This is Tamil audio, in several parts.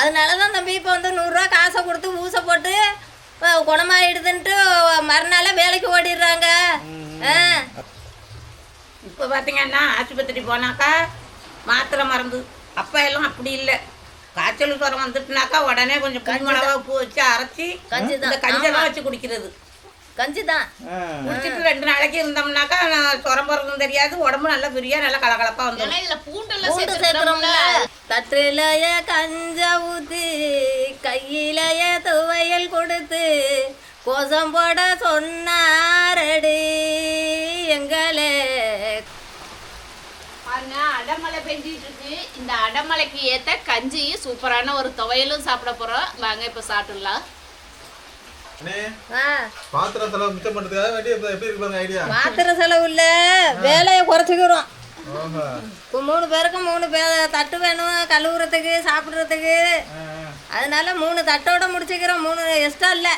அதனால தான் தம்பி இப்போ வந்து நூறுரூவா காசை கொடுத்து ஊசை போட்டு குணமாயிடுதுன்ட்டு மறுநாளே வேலைக்கு ஓடிடுறாங்க. இப்போ பார்த்தீங்கன்னா ஆஸ்பத்திரி போனாக்கா மாத்திரை மருந்து. அப்போ எல்லாம் அப்படி இல்லை. காய்ச்சல் சுரம் வந்துட்டுனாக்கா உடனே கொஞ்சம் புளி மிளகா உப்பு வச்சு அரைச்சி கஞ்சி. இந்த கஞ்செல்லாம் வச்சு குடிக்கிறது. கஞ்சி தான் குடிச்சிட்டு ரெண்டு நாளைக்கு இருந்தோம்னாக்கா நான் சுரம் போகிறதும் தெரியாது உடம்பு நல்லா ஃப்ரீயாக நல்லா கலகலப்பாக வந்துடும் ஏன்னா இதுல பூண்டெல்லாம் பூண்டு சேர்த்துக்கிறோம்ல சேர்க்குறோம்ல தட்டுலய கஞ்ச ஊத்தி கையிலய துவையல் கொடுத்து கோசம் போட சொன்னாரடி எங்களே. அடமழை பெஞ்சிட்டு இருக்கு இந்த அடமழைக்கு ஏத்த கஞ்சியும் சூப்பரான ஒரு துவையலும் சாப்பிட போறோம். வாங்க இப்ப சாப்பிடலாம் செலவு மிச்சம் வேண்டி எப்படி இருக்கு ஐடியா? பாத்திர செலவு இல்ல வேலையை குறைச்சிக்கிறோம். ஓஹோ. இப்போ மூணு பேருக்கும் மூணு பே தட்டு வேணும் கழுவுறதுக்கு சாப்பிட்றதுக்கு. அதனால மூணு தட்டோட முடிச்சுக்கிறோம் மூணு எக்ஸ்ட்ரா இல்லை.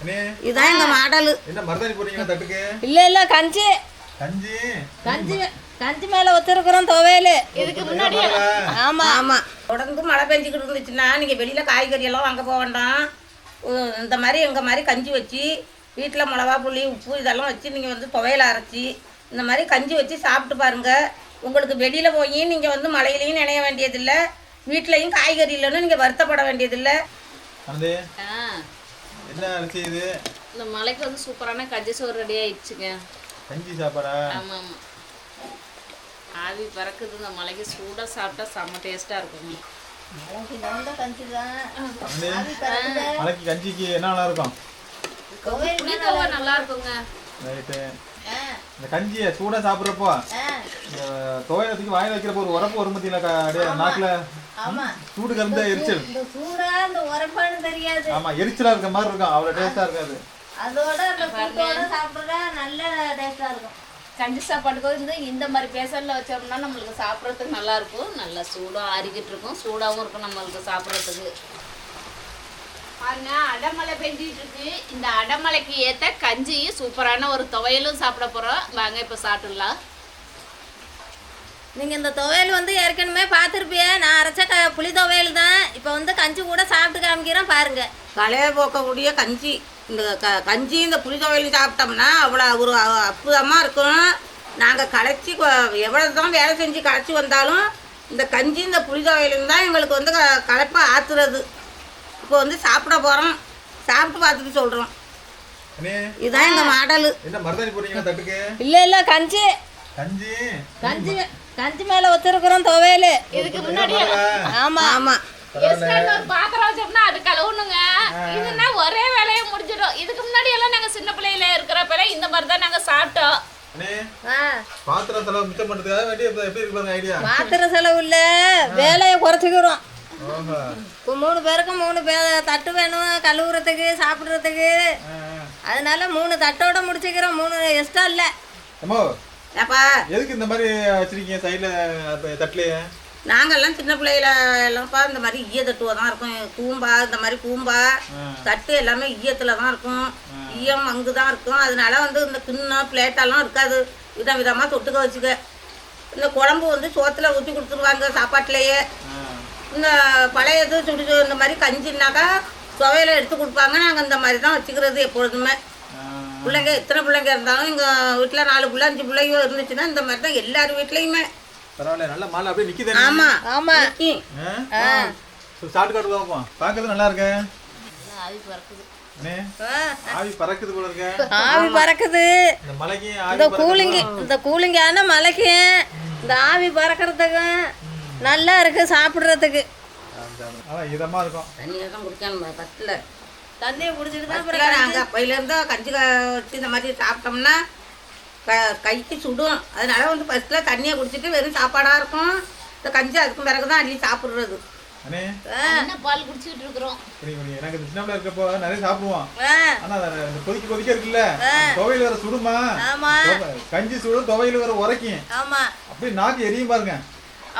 அண்ணே இதுதான் எங்கள் மாடலு. என்ன மருதாணி போடுறீங்களா தட்டுக்கு? இல்லை இல்லை கஞ்சி. கஞ்சி? கஞ்சி கஞ்சி மேலே வச்சிருக்கிறோம் துவையல். இதுக்கு முன்னாடி ஆமாம் ஆமாம் தொடர்ந்து மழை பெஞ்சிக்கிட்டு இருந்துச்சுன்னா நீங்கள் வெளியில் காய்கறி எல்லாம் வாங்க போக வேண்டாம். இந்த மாதிரி எங்கள் மாதிரி கஞ்சி வச்சு வீட்டில் மிளகா புளி உப்பு இதெல்லாம் வச்சு நீங்கள் வந்து துவையல் அரைச்சி இந்த மாதிரி கஞ்சி வச்சு சாப்பிட்டு பாருங்க. உங்களுக்கு வெளியில் போய் நீங்கள் வந்து மழையிலையும் நினைய வேண்டியதில்லை. வீட்லேயும் காய்கறி இல்லைன்னு நீங்கள் வருத்தப்பட வேண்டியதில்லை. என்ன அரிசி இது? இந்த மலைக்கு வந்து சூப்பரான கஞ்சி சோறு ரெடி ஆயிடுச்சுங்க. கஞ்சி சாப்பாடா? ஆமா ஆமா ஆவி பறக்குது இந்த மலைக்கு சூடா சாப்பிட்டா செம்ம டேஸ்டா இருக்குங்க கஞ்சி தான் அண்ணே. மலைக்கு கஞ்சிக்கு என்ன நல்லா இருக்கும்? நல்லா இருக்குங்க. ரைட்டு இந்த கஞ்சியை சூடாக சாப்பிட்றப்போ இந்த துவையத்துக்கு வாயில் வைக்கிறப்போ ஒரு உரப்பு வரும் பார்த்தீங்களா அப்படியே நாக்கில்? ஆமா. சூடு கலந்த எரிச்சல். இந்த சூடா இந்த உரப்பான்னு தெரியாது. ஆமா எரிச்சலா இருக்க மாதிரி இருக்கும். அவ்வளவு டேஸ்டா இருக்காது. அதோட சாப்பிட்றா நல்ல டேஸ்டா இருக்கும். கஞ்சி சாப்பாட்டுக்கு வந்து இந்த மாதிரி பேசல்ல வச்சோம்னா நம்மளுக்கு சாப்பிட்றதுக்கு நல்லா இருக்கும் நல்லா சூடாக ஆறிக்கிட்டு இருக்கும். சூடாகவும் இருக்கும் நம்மளுக்கு சாப்பிட்றதுக்கு. பாருங்க அடமழை பெஞ்சிட்டு இருக்கு. இந்த அடமழைக்கு ஏத்த கஞ்சியும் சூப்பரான ஒரு துவையலும் சாப்பிட போறோம். வாங்க இப்ப சாப்பிடலாம் நீங்க இந்த துவையல் வந்து ஏற்கனவே பார்த்துருப்பிய. நான் அரைச்ச க புளி துவையல் தான். இப்போ வந்து கஞ்சி கூட சாப்பிட்டு காமிக்கிறேன் பாருங்க. களைய போக்கக்கூடிய கஞ்சி. இந்த க கஞ்சி இந்த புளி துவையல் சாப்பிட்டோம்னா அவ்வளோ ஒரு அற்புதமாக இருக்கும். நாங்கள் களைச்சி எவ்வளோ தான் வேலை செஞ்சு களைச்சி வந்தாலும் இந்த கஞ்சி இந்த புளி துவையலும் தான் எங்களுக்கு வந்து க களைப்பாக ஆற்றுறது இப்போ வந்து சாப்பிட போகிறோம் சாப்பிட்டு பார்த்துட்டு சொல்கிறோம் அண்ணே. இதுதான் எங்கள் மாடலு. இல்லை இல்லை கஞ்சி. கஞ்சி? கஞ்சி கஞ்சி மேலே வச்சிருக்கிறோம் துவையல். இதுக்கு முன்னாடி ஆமாம் ஆமாம் பாத்திரம் வச்சோம்னா அது கழுவணுங்க இதுனா ஒரே வேலையை முடிஞ்சிடும். இதுக்கு முன்னாடி எல்லாம் நாங்க சின்ன பிள்ளையில இருக்கிறப்ப இந்த மாதிரி தான் நாங்க சாப்பிட்டோம். அண்ணே ஆ. பாத்திரம் செலவு மிச்சம் பண்ணுறதுக்காக வேண்டி இப்போ எப்படி இருக்கு பாருங்க ஐடியா? பாத்திர செலவு இல்லை. வேலையை குறைச்சிக்கிறோம். ஓஹோ. இப்போ மூணு பேருக்கும் மூணு பே தட்டு வேணும் கழுவுறதுக்கு சாப்பிட்றதுக்கு. அதனால மூணு தட்டோட முடிச்சுக்கிறோம். மூணு எக்ஸ்ட்ரா இல்லை. அம்மா ஏப்பா. எதுக்கு இந்த மாதிரி வச்சிருக்கீங்க சைடில் தட்டுலையே? நாங்கெல்லாம் சின்ன பிள்ளையில எல்லாம்ப்பா இந்த மாதிரி ஈய தட்டுவா தான் இருக்கும். கூம்பா இந்த மாதிரி கூம்பா தட்டு எல்லாமே ஈயத்தில் தான் இருக்கும். ஈயம் அங்கு தான் இருக்கும். அதனால வந்து இந்த கிண்ணம் பிளேட்டெல்லாம் இருக்காது. விதம் விதமாக தொட்டுக்க வச்சுக்க. இந்த குழம்பு வந்து சோத்தில் ஊற்றி கொடுத்துருவாங்க சாப்பாட்டுலேயே. இந்த பழைய இது சுடு இந்த மாதிரி கஞ்சின்னாக்கா துவையில எடுத்து கொடுப்பாங்க. நாங்கள் இந்த மாதிரி தான் வச்சுக்கிறது எப்பொழுதுமே. பிள்ளைங்க எத்தனை பிள்ளைங்க இருந்தாலும் எங்கள் வீட்டில் நாலு பிள்ளை அஞ்சு பிள்ளைங்க இருந்துச்சுன்னா இந்த மாதிரி தான் எல்லார் வீட்லேயுமே. பரவாயில்ல நல்ல மாலை அப்படியே நிற்கிது ஆமாம் ஆமாம் ஆ? சாப்பிட்டு காட்டு பார்ப்போம் பார்க்கறது நல்லா இருக்கு? ஆவி பறக்குது. அண்ணே ஆவி பறக்குது போல இருக்க. ஆவி பறக்குது. இந்த மலைக்கு ஆவி இந்த கூலிங்கு இந்த கூலிங்கான மலைக்கு இந்த ஆவி பறக்கிறதுக்கும் நல்லா இருக்கு சாப்பிட்றதுக்கு. இதமா இருக்கும். தண்ணியை தான் குடிக்கணும் ஃபஸ்ட்டில் தண்ணியை குடிச்சிட்டு தான் ஃபஸ்ட்டில் நாங்கள் அப்பையிலேருந்து கஞ்சி வச்சு இந்த மாதிரி சாப்பிட்டோம்னா க கைக்கு சுடும். அதனால வந்து ஃபஸ்ட்டில் தண்ணியை குடிச்சிட்டு வெறும் சாப்பாடாக இருக்கும். இந்த கஞ்சி அதுக்கு பிறகு தான் அள்ளி சாப்பிட்றது. பால் குடிச்சிட்டு இருக்கிறோம். புரியுங்க புரியுங்க எனக்கு இந்த சின்ன பிள்ளை இருக்கப்போ நிறைய சாப்பிடுவோம் ஆனா கொதிக்க கொதிக்க இருக்குல்ல? துவையில வர சுடுமா? கஞ்சி சுடும் துவையில வர உரைக்கும். ஆமா. அப்படியே நாக்கு எரியும் பாருங்க.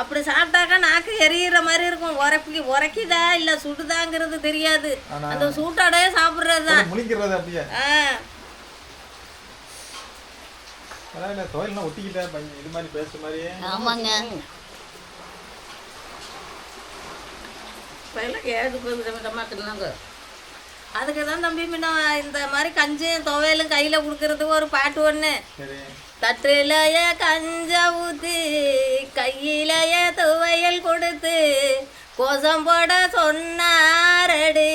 அப்படி சாப்பிட்டாக்கா நாக்கு எரியிற மாதிரி இருக்கும். உரைக்கி உரைக்குதா இல்லை சுடுதாங்கிறது தெரியாது. அந்த சூட்டோடய சாப்பிட்றது தான் முழிக்கிறது அப்படியே. துவையல்லாம் ஒட்டிக்கிட்டேன் இது மாதிரி ஆமாங்க அப்போ எல்லாம் ஏது போய் வித விதமாக தின்னாங்க. அதுக்கு தான் தம்பி முன்ன இந்த மாதிரி கஞ்சும் துவையலும் கையில் கொடுக்கறதுக்கு ஒரு பாட்டு ஒன்று தட்டுலைய கஞ்ச ஊத்தி கையிலைய துவையல் கொடுத்து கோசம் போட சொன்னாரடி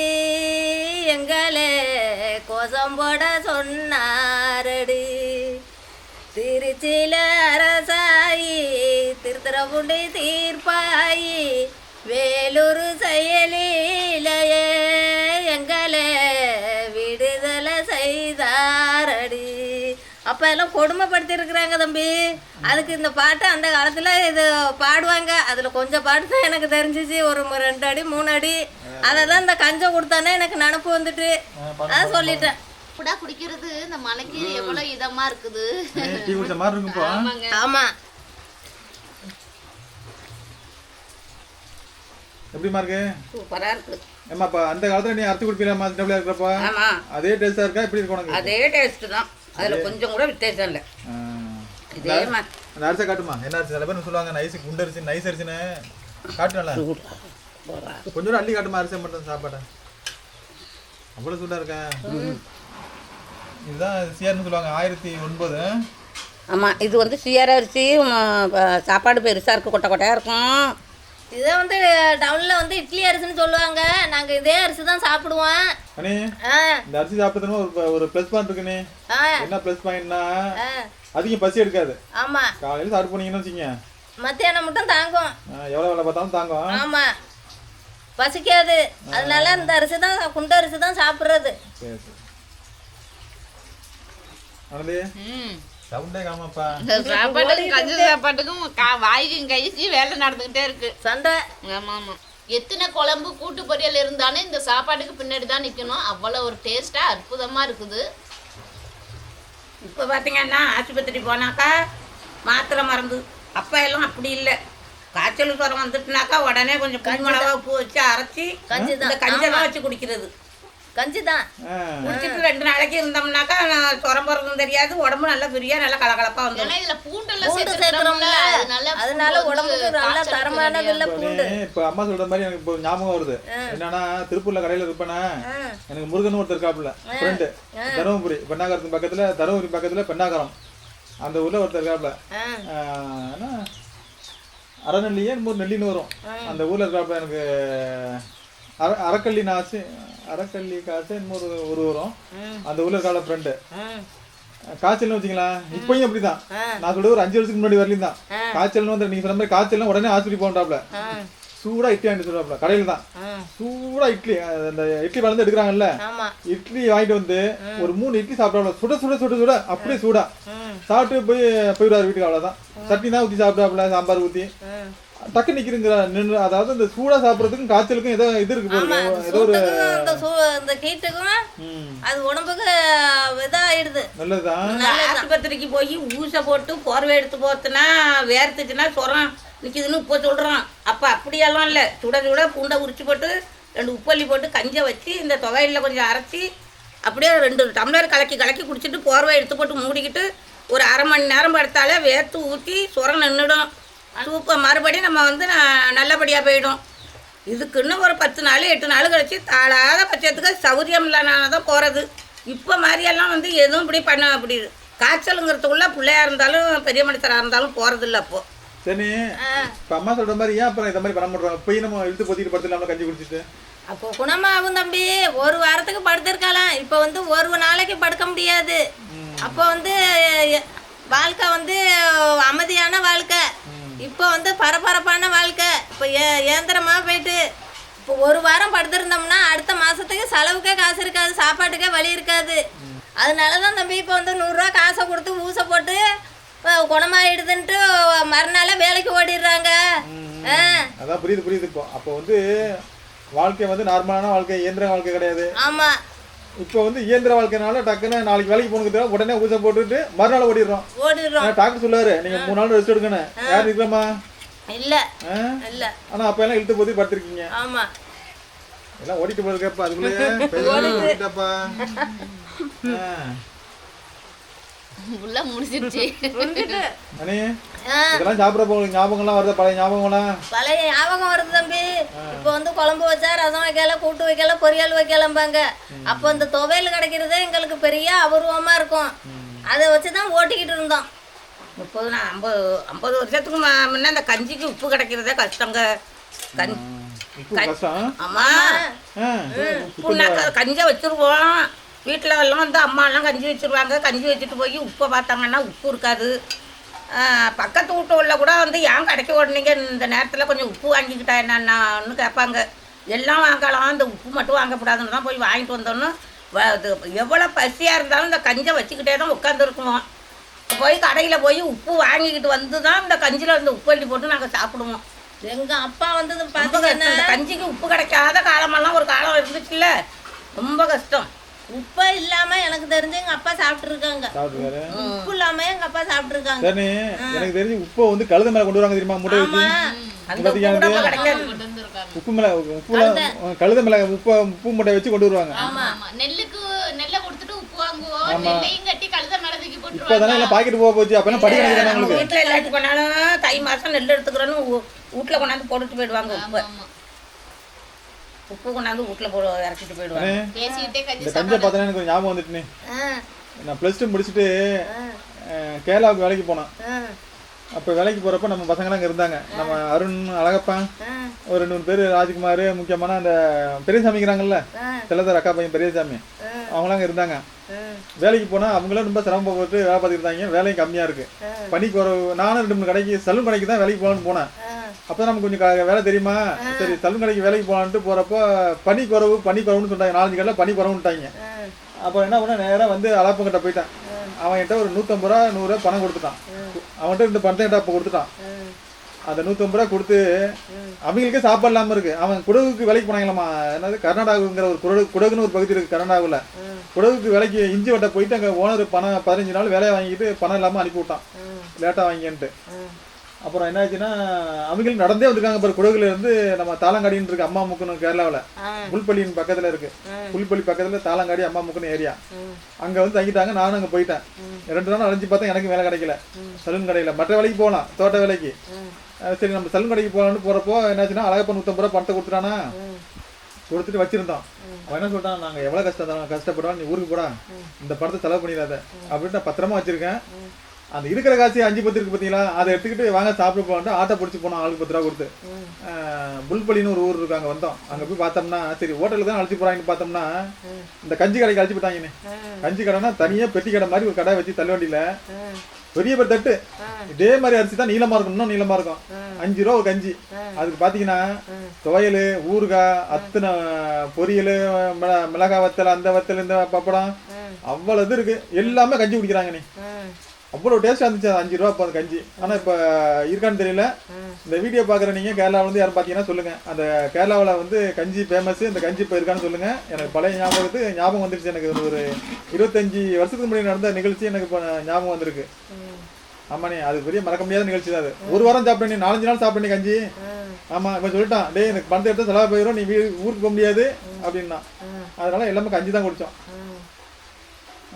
எங்களே. கோசம் போட சொன்னாரடி திருத்துறபுண்டி தீர்ப்பாயி வேலூர் செயலிலேயே எங்களே விடுதலை செய்தாரடி. அப்போ எல்லாம் கொடுமைப்படுத்தி இருக்கிறாங்க தம்பி. அதுக்கு இந்த பாட்டு அந்த காலத்தில் இது பாடுவாங்க. அதில் கொஞ்சம் பாட்டு தான் எனக்கு தெரிஞ்சிச்சு. ஒரு ரெண்டு அடி மூணு அடி. அதை தான் இந்த கஞ்சம் கொடுத்தானே எனக்கு நினப்பு வந்துட்டு. அதான் சொல்லிட்டேன். சூடா குடிக்கிறது இந்த மலைக்கு எவ்வளவு இதமா இருக்குது. ஏய், டீ குடிச்ச மாதிரி இருக்கும் இப்போ ஆமாங்க. ஆமாம் எப்படிமா இருக்கு? சூப்பராக இருக்குது ஏம்மா இப்போ அந்த காலத்துல நீ அறுத்து குடிப்பீங்கம்மா டபுள் இருக்கிறப்ப? ஆமாம் அதே டேஸ்டா இருக்கா? எப்படி இருக்கு உனக்கு? அதே டேஸ்ட்டு தான். அதில் கொஞ்சம் கூட வித்தியாசம் இல்லை. இதே அந்த அரிசை காட்டுமா? என்ன அரிசி? சில பேர் சொல்லுவாங்க நைஸ் குண்டரிசி நைஸ் அரிசின்னு. காட்டு நல்லா கொஞ்சம் அள்ளி காட்டுமா அரிசி மட்டும் சாப்பாட்டை? அவ்வளோ சூடாக இருக்கேன் இதுதான் சிஆர்னு சொல்லுவாங்க ஆயிரத்தி ஒன்பது. ஆமாம் இது வந்து சீர அரிசி சாப்பாடு பெருசாக இருக்கும் கொட்டை கொட்டையாக இருக்கும். இதை வந்து டவுனில் வந்து இட்லி அரிசின்னு சொல்லுவாங்க. நாங்கள் இதே அரிசி தான் சாப்பிடுவோம். அண்ணே ஆ. இந்த அரிசி சாப்பிட்டதுன்னு ஒரு ஒரு ப்ளஸ் பாயிண்ட் இருக்குண்ணே. ஆ. என்ன ப்ளஸ் பாயிண்ட்னா ஆ. அதிகம் பசி எடுக்காது. ஆமாம் காலையில் சாப்பிட்டு போனீங்கன்னு வச்சுங்க மத்தியானம் மட்டும் தாங்கும். எவ்வளோ வேலை பார்த்தாலும் தாங்கும். ஆமாம் பசிக்காது. அதனால இந்த அரிசி தான் குண்டு அரிசி தான் சாப்பிட்றது. சரி சரி. சவுண்டே காமாப்பா. கஞ்சி சாப்பாட்டுக்கும் வாய்க்கும் கைக்கு வேலை நடந்துகிட்டே இருக்கு. சண்டை. ஆமா ஆமா எத்தனை குழம்பு கூட்டு பொரியல் இருந்தாலும் இந்த சாப்பாட்டுக்கு பின்னாடி தான் நிக்கணும். அவ்வளவு ஒரு டேஸ்டா அற்புதமா இருக்குது. இப்போ பார்த்தீங்கன்னா ஆஸ்பத்திரி போனாக்கா மாத்திரை மருந்து. அப்போ எல்லாம் அப்படி இல்லை. காய்ச்சல் சுரம் வந்துட்டுனாக்கா உடனே கொஞ்சம் புளி மிளகா உப்பு வச்சு அரைச்சி கஞ்சி. இந்த கஞ்செல்லாம் வச்சு குடிக்கிறது. கஞ்சி தான் குடிச்சிட்டு ரெண்டு நாளைக்கு இருந்தோம்னாக்கா நான் சுரம் போகிறதும் தெரியாது உடம்பு நல்லா ஃப்ரீயாக நல்லா கலகலப்பாக வந்துடும் ஏன்னா இதுல பூண்டு சேர்த்துக்கிறோம்ல சேர்க்கிறோம்ல. அதனால வந்து உடம்புக்கு நல்ல ready இல்லை பூண்டு. இப்போ அம்மா சொல்ற மாதிரி எனக்கு இப்போ ஞாபகம் வருது. என்னன்னா திருப்பூர்ல கடையில இருப்பேனா எனக்கு முருகன் ஒருத்தர் இருக்காப்புல ஃப்ரெண்டு தருமபுரி பெண்ணாகரத்து பக்கத்துல தருமபுரி பக்கத்துல பெண்ணாகரம். அந்த ஊர்ல ஒருத்தர் இருக்காப்புல. ஆ. ஆஹ், என்ன? அறநெல்லியே நெல்லின்னு வரும். அந்த ஊர்ல இருக்காப்புல எனக்கு அர அறக்கல்லி நாசு அறக்கல்லி காசு என்னமோ ஒரு ஒரு வரும். அந்த ஊர்ல இருக்காப்புல ஃப்ரெண்டு காய்ச்சல்னு வச்சுக்கலாம் இப்பயும் அப்படிதான். நான் சொல்றது ஒரு அஞ்சு வருஷத்துக்கு முன்னாடி வரலையும் தான். காய்ச்சல்னு வந்து நீங்க சொன்ன மாதிரி காய்ச்சல்னா உடனே ஆஸ்பத்திரி போன்றாப்ல சூடா இட்லி வாங்கிட்டு சொல்றாப்ல கடையில தான். சூடா இட்லி. அந்த இட்லி வளர்ந்து எடுக்கிறாங்கல்ல. இட்லி வாங்கிட்டு வந்து ஒரு மூணு இட்லி சாப்பிடாப்ல சுட சுட சுட சுட அப்படியே சூடா. சாப்பிட்டு போய் போயிடுவார் வீட்டுக்கு அவ்வளவுதான். சட்னி தான் ஊற்றி சாப்பிடாப்ல சாம்பார் ஊற்றி டக்கு நிற்கிறங்கிற நின்று அதாவது இந்த சூடா சாப்பிட்றதுக்கும் காய்ச்சலுக்கும் ஏதோ இது இருக்கு ஏதோ ஒரு இந்த சூ இந்த ஹீட்டுக்கும் அது உடம்புக்கு இதாகிடுது நல்லதுதான். ஆஸ்பத்திரிக்கு போய் ஊசை போட்டு போர்வை எடுத்து போத்துனா வேர்த்துச்சுன்னா சுரம் நிற்கிதுன்னு இப்போ சொல்கிறோம் அப்போ அப்படியெல்லாம் இல்லை. சுட சுட பூண்டை உரிச்சு போட்டு ரெண்டு உப்பள்ளி போட்டு கஞ்சை வச்சு இந்த துவையலில் கொஞ்சம் அரைச்சி அப்படியே ரெண்டு டம்ளர் கலக்கி கலக்கி குடிச்சிட்டு போர்வை எடுத்து போட்டு மூடிக்கிட்டு ஒரு அரை மணி நேரம் படுத்தாலே வேர்த்து ஊற்றி சுரம் நின்றுடும் சூப்பர் மறுபடியும் நம்ம வந்து நல்லபடியாக போயிடும். இதுக்குன்னு ஒரு பத்து நாள் எட்டு நாள் கழிச்சு தாளாத பட்சத்துக்கு சௌரியம் இல்லைனால தான் போகிறது இப்போ மாதிரியெல்லாம் வந்து எதுவும் இப்படி பண்ண அப்படி காய்ச்சலுங்கிறதுக்குள்ள பிள்ளையா இருந்தாலும் பெரிய மனுஷராக இருந்தாலும் போகிறது இல்லை அப்போது சரி இப்போ அம்மா சொல்ற மாதிரி ஏன் அப்புறம் இந்த மாதிரி பண்ண மாட்டோம்? போய் நம்ம இழுத்து பொத்திட்டு படுத்துலாம்ல கஞ்சி குடிச்சிட்டு. அப்போ குணமாகும் தம்பி. ஒரு வாரத்துக்கு படுத்திருக்கலாம். இப்போ வந்து ஒரு நாளைக்கு படுக்க முடியாது. அப்போ வந்து வாழ்க்கை வந்து அமைதியான வாழ்க்கை. இப்போ வந்து பரபரப்பான வாழ்க்கை. இப்போ ஏ ஏந்திரமா போயிட்டு இப்போ ஒரு வாரம் படுத்திருந்தோம்னா அடுத்த மாசத்துக்கு செலவுக்கே காசு இருக்காது சாப்பாட்டுக்கே வழி இருக்காது. அதனால தான் தம்பி இப்போ வந்து நூறுரூவா காசை கொடுத்து ஊசை போட்டு குணமாயிடுதுன்ட்டு மறுநாளே வேலைக்கு ஓடிடுறாங்க. அதான் புரியுது புரியுது இப்போ. அப்போ வந்து வாழ்க்கை வந்து நார்மலான வாழ்க்கை இயந்திர வாழ்க்கை கிடையாது. ஆமாம் இப்போ வந்து இயந்திர வாழ்க்கைனால டக்குன்னு நாளைக்கு வேலைக்கு போனதுக்கு உடனே ஊசை போட்டுட்டு மறுநாள் ஓடிடுறோம். ஓடிடுறோம். டாக்டர் சொல்லுவாரு நீங்க மூணு நாள் ரெஸ்ட் எடுக்கணும். யார் இருக்கலாமா? இல்லை? இல்லை. ஆனா அப்ப எல்லாம் இழுத்து போத்தி படுத்திருக்கீங்க. ஆமாம் எல்லாம் ஓடிட்டு பெரிய ஓடிட்டாப்பா உள்ள முடிச்சிருச்சு அண்ணே? இதெல்லாம் சாப்பிட்றப்போ உங்களுக்கு ஞாபகம்லாம் வருதா? பழைய ஞாபகம்லாம்? பழைய ஞாபகம் வருது தம்பி. இப்போ வந்து குழம்பு வச்சா ரசம் வைக்கல கூட்டு வைக்கல பொரியல் வைக்கலம்பாங்க. அப்போ இந்த துவையல் கிடைக்கிறதே எங்களுக்கு பெரிய அபூர்வமா இருக்கும். அதை வச்சு தான் ஓட்டிக்கிட்டு இருந்தோம். முப்பது நான் ஐம்பது ஐம்பது வருஷத்துக்கு ம- முன்ன இந்த கஞ்சிக்கு உப்பு கிடைக்கிறதே கஷ்டங்க. கஞ்சி ஆமா. உப்புனா கஞ்சியை வச்சிருவோம். வீட்டில் எல்லாம் வந்து அம்மாலாம் கஞ்சி வச்சிருவாங்க. கஞ்சி வச்சுட்டு போய் உப்பை பார்த்தாங்கன்னா உப்பு இருக்காது. பக்கத்து வீட்டு உள்ள கூட வந்து ஏன் கடைக்க ஓடுனீங்க? இந்த நேரத்தில் கொஞ்சம் உப்பு வாங்கிக்கிட்டா என்னன்னு கேட்பாங்க. எல்லாம் வாங்கலாம் இந்த உப்பு மட்டும் வாங்கக்கூடாதுன்னு தான் போய் வாங்கிட்டு வந்தோன்னு. இது எவ்வளோ பசியாக இருந்தாலும் இந்த கஞ்சை வச்சுக்கிட்டே தான் உட்காந்துருக்குவோம் போய் கடையில் போய் உப்பு வாங்கிக்கிட்டு வந்து தான் இந்த கஞ்சியில் இந்த உப்பு அள்ளி போட்டு நாங்கள் சாப்பிடுவோம். எங்க அப்பா வந்து இந்த கஞ்சிக்கு உப்பு கிடைக்காத காலமெல்லாம் ஒரு காலம் இருந்துச்சுல்ல. ரொம்ப கஷ்டம். உப்பே இல்லாம எனக்கு தெரிஞ்சு எங்க அப்பா சாப்பிட்டு இருக்காங்க சாப்பிட்டுருக்காரு? உப்பு இல்லாம எங்க அப்பா சாப்பிட்டு இருக்காங்க சரி எனக்கு தெரிஞ்சு உப்பை வந்து கழுத மேலே கொண்டு வராங்க தெரியுமா முட்டை வச்சு? அந்த உப்பு உப்பு மேலே உப்புலாம் கழுத. மேலே உப்பு உப்பு முட்டை வச்சு கொண்டு வருவாங்க. நெல்லுக்கு நெல்லை கொடுத்துட்டு உப்பு வாங்குவோம். நெல்லையும் கட்டி கழுத மேல தூக்கி இப்போ போட்டுருவாங்க. தானே எல்லாம் பாக்கெட் போக போச்சு. அப்பெல்லாம் படிக்க உங்களுக்கு? வீட்டில் இல்லாட்டி போனாலும் தை மாதம் நெல் எடுத்துக்கிறோன்னு வீட்டில் கொண்டாந்து போட்டுட்டு போயிடுவாங்க உப்பு. ஆமா. உப்பு கொண்டாந்து வீட்டில் போ இறக்கிட்டு போயிடுவாங்க. பேசிக்கிட்டே கஞ்சி இந்த கஞ்சை பார்த்தா எனக்கு ஒரு ஞாபகம் வந்துட்டுனே நான் ப்ளஸ் டூ முடிச்சுட்டு கேரளாவுக்கு வேலைக்கு போனோம் ஆ, அப்போ வேலைக்கு போகிறப்ப நம்ம பசங்களாம் அங்கே இருந்தாங்க. நம்ம அருண் அழகப்பன் ஒரு ரெண்டு மூணு பேர் ராஜ்குமார் முக்கியமான அந்த பெரியசாமிங்கிறாங்கல்ல ஆ, செல்லதார் அக்கா பையன் பெரியசாமி. அவங்களாம் அங்கே இருந்தாங்க. வேலைக்கு போனால் அவங்களும் ரொம்ப சிரமப்பட்டு வேலை பார்த்துட்டு இருந்தாங்க. வேலையும் கம்மியாக இருக்குது பனி குறவு நானும் ரெண்டு மூணு கடைக்கு சலூன் கடைக்கு தான் வேலைக்கு போகலான்னு போனேன். அப்போ நமக்கு கொஞ்சம் வேலை தெரியுமா? சரி சலூன் கடைக்கு வேலைக்கு போகலான்ட்டு போகிறப்போ பனி குறவு பனி குறவுன்னு சொன்னாங்க. நாலஞ்சு கடையில் பனி குறவுன்ட்டாங்க. அப்போ என்ன பண்ண நேராக வந்து அலாப்பங்கிட்ட போயிட்டேன். அவன் என்கிட்ட ஒரு நூற்றம்பது ரூபா நூறுரூவா பணம் கொடுத்துட்டான். அவன்கிட்ட இந்த பணத்தை என்கிட்ட அப்போ கொடுத்துட்டான். அந்த நூற்றம்பது ரூபா கொடுத்து அவங்களுக்கே சாப்பாடு இல்லாமல் இருக்கு. அவன் குடகுக்கு வேலைக்கு போனாங்களாமா? என்னது கர்நாடகாங்கிற ஒரு குடகு குடகுன்னு ஒரு பகுதி இருக்கு கர்நாடகாவில். குடகுக்கு வேலைக்கு இஞ்சி வட்டை போயிட்டு அங்கே ஓனர் பணம் பதினஞ்சு நாள் வேலையை வாங்கிட்டு பணம் இல்லாமல் அனுப்பி விட்டான். லேட்டாக வாங்கின்ட்டு அப்புறம் என்னாச்சுன்னா அவங்களும் நடந்தே வந்திருக்காங்க பாரு குடகுல இருந்து நம்ம தாளங்காடின்னு இருக்கு அம்மா முக்குன்னு கேரளாவில். ஆ, புல்பள்ளின்னு பக்கத்தில் இருக்கு. புல்பள்ளி பக்கத்தில் தாளங்காடி அம்மா முக்குன்னு ஏரியா அங்கே வந்து தங்கிட்டாங்க நானும் அங்கே போயிட்டேன். ரெண்டு நாள் அலைஞ்சு பார்த்தா எனக்கு வேலை கிடைக்கல. சலூன் கடையில். மற்ற வேலைக்கு போகலாம் தோட்ட வேலைக்கு. சரி நம்ம சலூன் கடைக்கு போகலான்னு போகிறப்போ என்னாச்சுன்னா அழகப்ப நூற்றம்பது ரூபா பணத்தை கொடுத்துட்டானா? கொடுத்துட்டு வச்சிருந்தோம். அவன் என்ன சொல்லிட்டான் நாங்கள் எவ்வளோ கஷ்டம் கஷ்டப்படுறோம் நீ ஊருக்கு போடா. இந்த பணத்தை செலவு பண்ணிடாத. அப்படின்னு நான் பத்திரமா வச்சிருக்கேன். அந்த இருக்கிற காசு அஞ்சு பத்து இருக்கு பார்த்தீங்களா அதை எடுத்துக்கிட்டு வாங்க சாப்பிட போலான்ட்டு ஆட்டோ பிடிச்சி போனோம் ஆளுக்கு பத்து ரூபா கொடுத்து புல்பள்ளின்னு ஒரு ஊர் இருக்கு அங்கே வந்தோம். அங்கே போய் பார்த்தோம்னா சரி ஹோட்டலுக்கு தான் அழைச்சி போகிறாங்கன்னு பார்த்தோம்னா இந்த கஞ்சி கடைக்கு அழைச்சி போட்டாங்கன்னு கஞ்சி கடைனா தனியாக பெட்டி கடை மாதிரி ஒரு கடை வச்சு தள்ளுவண்டியில் பெரிய பெரிய தட்டு. இதே மாதிரி அரிசி தான் நீளமா இருக்கும் இன்னும் நீளமா இருக்கும். அஞ்சு ரூபா ஒரு கஞ்சி. அதுக்கு பாத்தீங்கன்னா துவையல் ஊறுகாய் அத்தனை பொரியல் மிள- மிளகாய் வத்தல் அந்த வத்தல் இந்த பப்படம் அவ்வளவு இது இருக்கு. எல்லாமே கஞ்சி குடிக்கிறாங்க நீ அவ்வளோ டேஸ்டாக இருந்துச்சு அது அஞ்சு ரூபா இப்போ அந்த கஞ்சி. ஆனால் இப்போ இருக்கான்னு தெரியல. இந்த வீடியோ பார்க்குற நீங்கள் கேரளாவில் வந்து யாரும் பார்த்தீங்கன்னா சொல்லுங்கள் அந்த கேரளாவில் வந்து கஞ்சி ஃபேமஸ் இந்த கஞ்சி இப்போ இருக்கான்னு சொல்லுங்கள் எனக்கு பழைய ஞாபகத்து ஞாபகம் வந்துருச்சு. எனக்கு ஒரு இருபத்தஞ்சி வருஷத்துக்கு முன்னாடி நடந்த நிகழ்ச்சி எனக்கு இப்போ ஞாபகம் வந்திருக்கு. ஆமாண்ணே அது பெரிய மறக்க முடியாத நிகழ்ச்சி தான் அது. ஒரு வாரம் சாப்பிட்டேன் நீ நாலஞ்சு நாள் சாப்பிட்டேன் கஞ்சி. ஆமா இப்போ சொல்லிட்டான் டேய் எனக்கு பணத்தை எடுத்து செலவு போயிடும் நீ வீ- ஊருக்கு போக முடியாது அப்படின்னா. அதனால எல்லாமே கஞ்சி தான் குடித்தோம்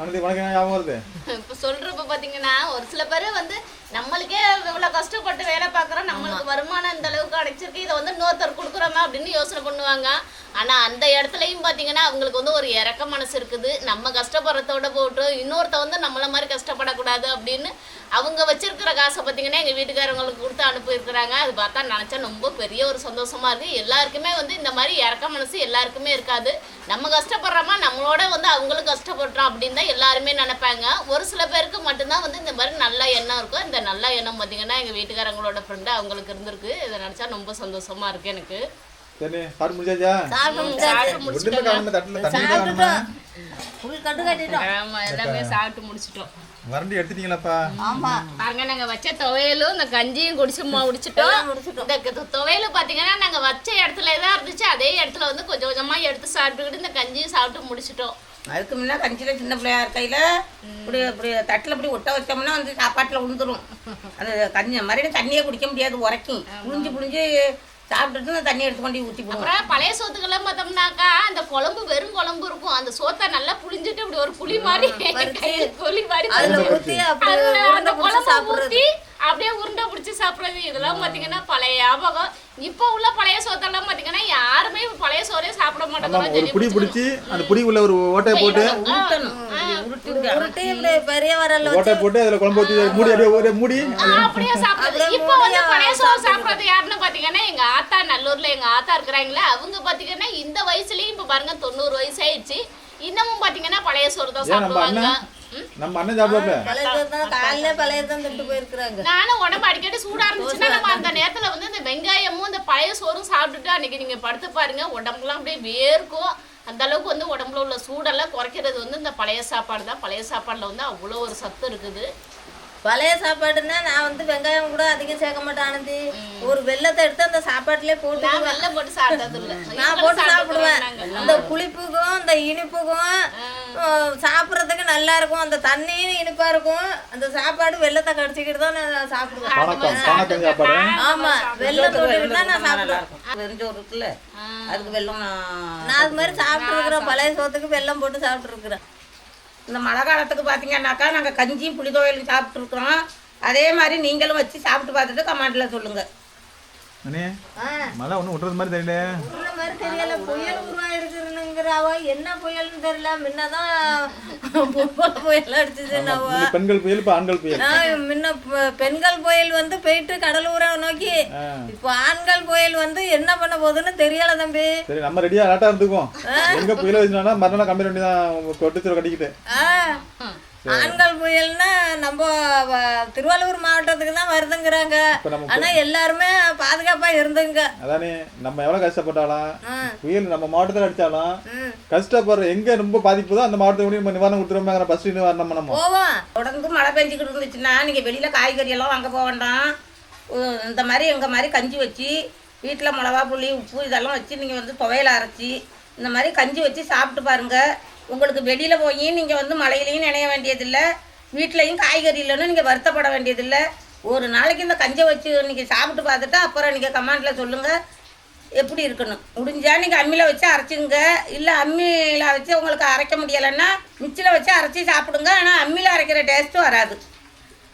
ஆனந்தி வணக்கம் ஞாபகம் வருது? இப்ப சொல்றப்ப பாத்தீங்கன்னா ஒரு சில பேர் வந்து நம்மளுக்கே இவ்வளவு கஷ்டப்பட்டு வேலை பார்க்குறோம் நம்மளுக்கு வருமானம் இந்த அளவுக்கு கிடைச்சிருக்கு இதை வந்து இன்னொருத்தர் கொடுக்குறோமா அப்படின்னு யோசனை பண்ணுவாங்க. ஆனா அந்த இடத்துலயும் பாத்தீங்கன்னா அவங்களுக்கு வந்து ஒரு இறக்க மனசு இருக்குது. நம்ம கஷ்டப்படுறதோட போட்டு இன்னொருத்த வந்து நம்மள மாதிரி கஷ்டப்படக்கூடாது அப்படின்னு அவங்க வச்சிருக்கிற காசை பாத்தீங்கன்னா எங்க வீட்டுக்காரங்களுக்கு கொடுத்து அனுப்பியிருக்கிறாங்க. அது பார்த்தா நினைச்சா ரொம்ப பெரிய ஒரு சந்தோஷமா இருக்கு. எல்லாருக்குமே வந்து இந்த மாதிரி இறக்க மனசு எல்லாருக்குமே இருக்காது. நம்ம கஷ்டப்படுறோமா நம்மளோட வந்து அவங்களும் கஷ்டப்படுறோம் அப்படின்னு தான் எல்லாருமே நினைப்பாங்க. ஒரு சில பேருக்கு மட்டும்தான் வந்து இந்த மாதிரி நல்ல எண்ணம் இருக்கும். இந்த நல்ல எண்ணம் பார்த்தீங்கன்னா எங்கள் வீட்டுக்காரங்களோட ஃப்ரெண்டு அவங்களுக்கு இருந்திருக்கு. இதை நினச்சா ரொம்ப சந்தோஷமா இருக்கு எனக்கு. சரி சாப்பிட்டு முடிச்சாச்சா. சாப்பிட்டு ஆமா எல்லாமே சாப்பிட்டு முடிச்சிட்டோம். வறண்டி எடுத்துட்டீங்களாப்பா? ஆமா. பாருங்க நாங்க வச்ச துவையலும் இந்த கஞ்சியும் குடிச்சு மு- முடிச்சிட்டோம். முடிச்சிட்டோம். இந்த துவையல் பாத்தீங்கன்னா நாங்க வச்ச இடத்துல தான் இருந்துச்சு. அதே இடத்துல வந்து கொஞ்சம் கொஞ்சமா எடுத்து சாப்பிட்டுக்கிட்டு இந்த கஞ்சியும் சாப்பிட்டு முடிச்சிட்டோம். அதுக்கு முன்ன கஞ்சியில் சின்ன பிள்ளையா இருக்கையில் இப்படி இப்படி தட்டில் இப்படி ஒட்ட வச்சோம்னா வந்து சாப்பாட்டில் விழுந்துரும் அது கஞ்சி மறுபடியும் தண்ணியே குடிக்க முடியாது உரைக்கும். புழிஞ்சு புழிஞ்சு சாப்பிட்டுட்டு தண்ணி எடுத்து கொண்டு ஊற்றி போடுவோம் பழைய சோத்துக்கெல்லாம் பார்த்தோம்னாக்கா அந்த குழம்பு வெறும் குழம்பு இருக்கும். அந்த சோத்தை நல்லா புளிஞ்சிட்டு இப்படி ஒரு புளி மாதிரி புளி மாதிரி அந்த குழம்பு ஊத்தி அப்படியே உருண்டை பிடிச்சி சாப்பிடுறது. இதெல்லாம் பாத்தீங்கன்னா பழைய ஞாபகம். இப்போ உள்ள பழைய சோத்தெல்லாம் பாத்தீங்கன்னா யாருமே பழைய சோறே சாப்பிட ஆமா மாட்டேங்கிறாங்க ஒரு புடி பிடிச்சி அந்த ஒரு போட்டு இப்படி பெரிய வரல்ல ஓட்டை போட்டு அதுல குழம்பு ஊத்தி மூடி அப்படியே ஒரு மூடி. அப்படியே சாப்பிடுறது. இப்போ வந்து பழைய சோறு சாப்பிடுறது. யாருன்னு பாத்தீங்கன்னா எங்க ஆத்தா நல்லூர்ல எங்க ஆத்தா இருக்கிறாங்களே அவங்க பாத்தீங்கன்னா இந்த வயசுலயும் இப்ப பாருங்க தொண்ணூறு வயசு ஆயிடுச்சு. இன்னமும் பாத்தீங்கன்னா பழைய சோறு தான் சாப்பிடுவாங்க. நம்ம அண்ணன் சாப்பிடல காலையில பழைய தான் திட்டு போயிருக்கிறாங்க. நானும் உடம்பு அடிக்கடி சூடா இருந்துச்சுன்னா நம்ம அந்த நேரத்துல வந்து இந்த வெங்காயமும் இந்த பழைய சோறும் சாப்பிட்டுட்டு அன்னைக்கு நீங்க படுத்து பாருங்க உடம்புலாம் அப்படியே வேர்க்கும். அந்த அளவுக்கு வந்து உடம்புல உள்ள சூடெல்லாம் குறைக்கிறது வந்து இந்த பழைய சாப்பாடு தான் பழைய சாப்பாடுல வந்து அவ்வளோ ஒரு சத்து இருக்குது. பழைய சாப்பாடுன்னா நான் வந்து வெங்காயம் கூட அதிகம் சேர்க்க மாட்டேன் ஆனந்தி. ஒரு வெள்ளத்தை எடுத்து அந்த சாப்பாட்டுலயே போட்டு நான் வெள்ளம் போட்டு சாப்பிட்டது இல்ல நான் போட்டு சாப்பிடுவேன். அந்த புளிப்புக்கும் இந்த இனிப்புக்கும் சாப்பிட்றதுக்கு நல்லா இருக்கும். அந்த தண்ணியும் இனிப்பா இருக்கும். அந்த சாப்பாடு வெள்ளத்தை கடிச்சிக்கிட்டு தான் நான் சாப்பிடுவேன். ஆமா வெள்ளம் தொட்டுக்கிட்டு தான் நான் சாப்பிடுவேன். வெறிஞ்சோறு இருக்குல்ல அதுக்கு வெள்ளம் நான் நான் அது மாதிரி சாப்பிட்டுருக்குறேன். பழைய சோத்துக்கு வெள்ளம் போட்டு சாப்பிட்டுருக்குறேன். இந்த மழை காலத்துக்கு பார்த்தீங்கன்னாக்கா நாங்கள் கஞ்சியும் புளி துவையலும் சாப்பிட்ருக்குறோம் அதே மாதிரி நீங்களும் வச்சு சாப்பிட்டு பார்த்துட்டு கமாண்டில் சொல்லுங்கள் அண்ணே மழை ஒன்றும் விட்டுறது மாதிரி தெரியல. உருள மாதிரி தெரியல. புயல் உருவாயிருக்குறனுங்கிறாவோ என்ன புயல்னு தெரியல. முன்னதான் புயல் இது பெண்கள் புயல் இப்போ ஆண்கள் புயல். முன்ன பெண்கள் புயல் வந்து போயிட்டு கடலூரை நோக்கி. இப்போ ஆண்கள் புயல் வந்து என்ன பண்ண போகுதுன்னு தெரியல தம்பி. சரி நம்ம ரெடியா லாட்டா இருந்துக்குவோம். எங்க புயல் வச்சுனா மறுநாள் கம்பி ரெண்டி தான் கொட்டுச்சூர கட்டிக்கிட்டு. ஆண்கள் புயல்னா நம்ம திருவள்ளூர் மாவட்டத்துக்கு தான் வருதுங்கிறாங்க. ஆனா எல்லாருமே பாதுகாப்பா இருந்துங்க. அதானே நம்ம எவ்வளவு கஷ்டப்பட்டாலும். புயல் நம்ம மாவட்டத்தில் அடிச்சாலும். கஷ்டப்படுற எங்க ரொம்ப பாதிப்புதோ அந்த மாவட்டத்துக்கு நம்ம நிவாரணம் கொடுத்துருவோம் ஃபர்ஸ்ட் நிவாரணம் நம்ம போவோம். தொடர்ந்து மழை பெஞ்சிக்கிட்டு இருந்துச்சுன்னா நீங்கள் வெளியில் காய்கறி எல்லாம் வாங்க போக வேண்டாம். இந்த மாதிரி எங்கள் மாதிரி கஞ்சி வச்சு வீட்டில் மிளகா புளி உப்பு இதெல்லாம் வச்சு நீங்கள் வந்து துவையல் அரைச்சி இந்த மாதிரி கஞ்சி வச்சு சாப்பிட்டு பாருங்க. உங்களுக்கு வெளியில் போய் நீங்கள் வந்து மழையிலையும் நினைய வேண்டியதில்லை வீட்லேயும் காய்கறி இல்லைன்னு நீங்கள் வருத்தப்பட வேண்டியதில்லை. ஒரு நாளைக்கு இந்த கஞ்சை வச்சு நீங்கள் சாப்பிட்டு பார்த்துட்டு அப்புறம் நீங்கள் கமெண்ட்டில் சொல்லுங்கள் எப்படி இருக்கணும். முடிஞ்சா நீங்கள் அம்மியில் வச்சு அரைச்சிங்க. இல்லை அம்மியில் வச்சு உங்களுக்கு அரைக்க முடியலைன்னா மிக்சியில் வச்சு அரைச்சி சாப்பிடுங்க. ஆனால் அம்மியில் அரைக்கிற டேஸ்ட்டு வராது.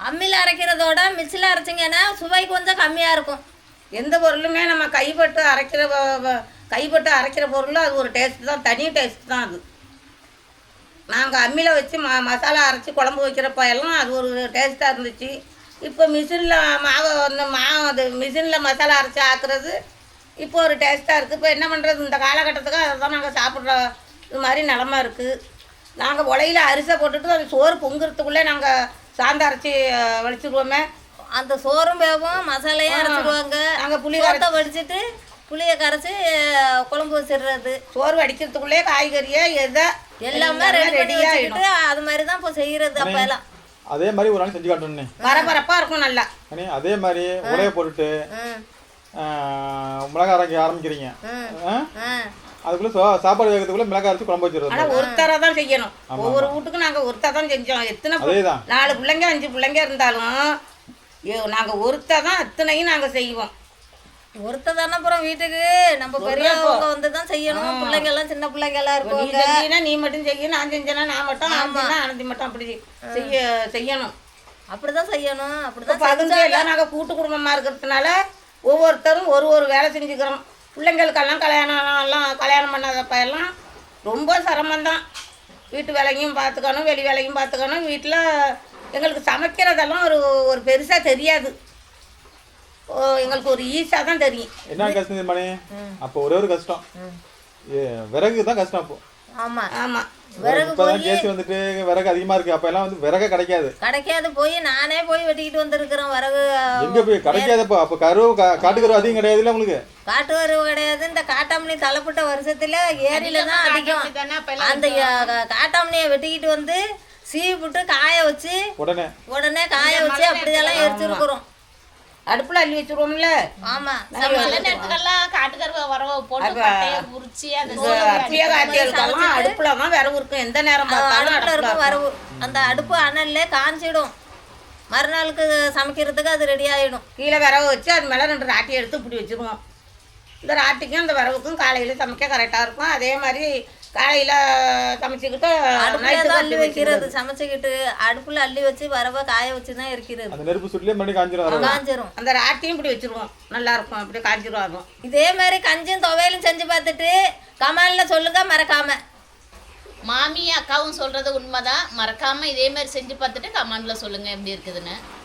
அம்மியில் அரைக்கிறதோட மிக்சியில் அரைச்சிங்கன்னா சுவை கொஞ்சம் கம்மியா இருக்கும். எந்த பொருளுமே நம்ம கைப்பட்டு அரைக்கிற கைப்பட்டு அரைக்கிற பொருள் அது ஒரு டேஸ்ட் தான் தனி டேஸ்ட் தான் அது. நாங்கள் அம்மியில் வச்சு ம மசாலா அரைச்சி குழம்பு வைக்கிறப்ப எல்லாம் அது ஒரு டேஸ்ட்டாக இருந்துச்சு. இப்போ மிஷினில் மாவை வந்து மாவு அது மிஷினில் மசாலா அரைச்சி ஆக்குறது இப்போ ஒரு டேஸ்ட்டாக இருக்குது இப்போ என்ன பண்ணுறது இந்த காலகட்டத்துக்கு அதை தான் நாங்கள் சாப்பிட்ற இது மாதிரி நிலமை இருக்குது நாங்கள் உலையில அரிசை போட்டுட்டு அது சோறு பொங்குறதுக்குள்ளே நாங்கள் சாந்து அரைச்சி அஹ், வலிச்சிருவோமே அந்த சோறும் வேவும் மசாலையும் அரைச்சிடுவாங்க நாங்கள் புளி வடிச்சிட்டு புளியை கரைச்சி குழம்பு வச்சிடுறது. சோறு வடிக்கிறதுக்குள்ளே காய்கறியை எதை எல்லாமே ரெடி பண்ணி வச்சுக்கிட்டு அது மாதிரி தான் இப்போ செய்யறது அப்ப எல்லாம். அதே மாதிரி ஒரு நாள் செஞ்சு காட்டணும்னே. பரபரப்பாக இருக்கும் நல்லா. அதே மாதிரி உலைய போட்டுட்டு ம் ஆஹ், மிளகாய் அரைக்க ஆரம்பிக்கிறீங்க. அதுக்குள்ள சா- சாப்பாடு வேகத்துக்குள்ள மிளகாய் அரைச்சு குழம்பு வச்சிடுறது ஆனால் ஒருத்தரை தான் செய்யணும். ஒவ்வொரு வீட்டுக்கும் நாங்கள் ஒருத்தர் தான் செஞ்சோம். எத்தனை நாலு பிள்ளைங்க அஞ்சு பிள்ளைங்க இருந்தாலும் நாங்கள் ஒருத்தர் தான் அத்தனையும் நாங்கள் செய்வோம். ஒருத்த தானே அப்புறம் வீட்டுக்கு? நம்ம பெரியவங்க வந்து தான் செய்யணும். பிள்ளைங்க எல்லாம் சின்ன பிள்ளைங்க எல்லாம் செஞ்சீங்கன்னா நீ மட்டும் செய்ய நான் செஞ்சேன்னா நான் மட்டும் ஆனந்தினா ஆனந்தி மட்டும் அப்படி செய்ய செய்யணும். அப்படிதான் செய்யணும். அப்படிதான் பகுந்து எல்லாம் நாங்கள் கூட்டு குடும்பமாக இருக்கிறதுனால ஒவ்வொருத்தரும் ஒரு ஒரு வேலை செஞ்சுக்கிறோம். பிள்ளைங்களுக்கெல்லாம் கல்யாணம் எல்லாம் கல்யாணம் பண்ணாதப்ப எல்லாம் ரொம்ப சிரமம்தான். வீட்டு வேலையும் பார்த்துக்கணும் வெளி வேலையும் பார்த்துக்கணும். வீட்டில் எங்களுக்கு சமைக்கிறதெல்லாம் ஒரு ஒரு பெருசாக தெரியாது. எங்களுக்கு ஒரு ஈஸியாக தான் தெரியும். என்ன கஷ்டம் தெரியுமாண்ணே அப்போ ஒரே ஒரு கஷ்டம். ஏ, விறகு தான் கஷ்டம் அப்போ. ஆமா. ஆமாம் இப்பதான் கேஸ் வந்துட்டு விறகு அதிகமா இருக்கு. அப்ப எல்லாம் வந்து விறக கிடைக்காது. கிடைக்காது போய் நானே போய் வெட்டிக்கிட்டு வந்திருக்கிறேன் வரகு எங்க போய்? கிடைக்காதப்போ. அப்ப கருவு கா- காட்டுக்கருவு அதிகம் கிடையாதுல்ல உங்களுக்கு? காட்டு வரவு கிடையாது. இந்த காட்டாமணி தலைப்பட்ட வருஷத்துல ஏரியில தான் அதிகம். அந்த காட்டாமணியை வெட்டிக்கிட்டு வந்து சீவி போட்டு காய வச்சு உடனே. உடனே காய வச்சு அப்படியெல்லாம் எரிச்சிருக்கிறோம். அடுப்பில் அள்ளி வச்சுருவோம்ல. ஆமா. மழை நேரத்துக்கெல்லாம் காட்டுக்கருவை வரவ போட்டு அப்ப- பட்டையை உரிச்சு அந்த அத்திய காய்ச்சலுக்கெல்லாம் அடுப்பில் தான் விரவு இருக்கும். எந்த நேரம் பார்த்தாலும் அடுப்புல அடுப்பில் இருக்கும் வரவு அந்த அடுப்பு அனல்ல காஞ்சிடும். மறுநாளுக்கு சமைக்கிறதுக்கு அது ரெடி ஆயிடும். கீழே விரவு வச்சு அது மேலே ரெண்டு ராட்டி எடுத்து இப்படி வச்சுருவோம். இந்த ராட்டிக்கும் இந்த வரவுக்கும் காலையில் சமைக்க கரெக்டாக இருக்கும். அதே மாதிரி காலையில் சமைச்சிக்கிட்டு அடுப்புல அள்ளி வைக்கிறது சமைச்சுக்கிட்டு அடுப்புல அள்ளி வச்சு வரவ காய வச்சு தான் இருக்கிறது. அந்த நெருப்பு சுட்டுலேயே மணி காஞ்சிரும் காஞ்சிரும். அந்த ராட்டியும் இப்படி வச்சிருவோம். நல்லா இருக்கும் அப்படி காய்ச்சிருவாங்க இதே மாதிரி கஞ்சும் துவையலும் செஞ்சு பார்த்துட்டு கமாலில் சொல்லுங்க மறக்காம. மாமி அக்காவும் சொல்றது உண்மைதான். மறக்காம இதே மாதிரி செஞ்சு பார்த்துட்டு கமெண்ட்ல சொல்லுங்க எப்படி இருக்குதுன்னு.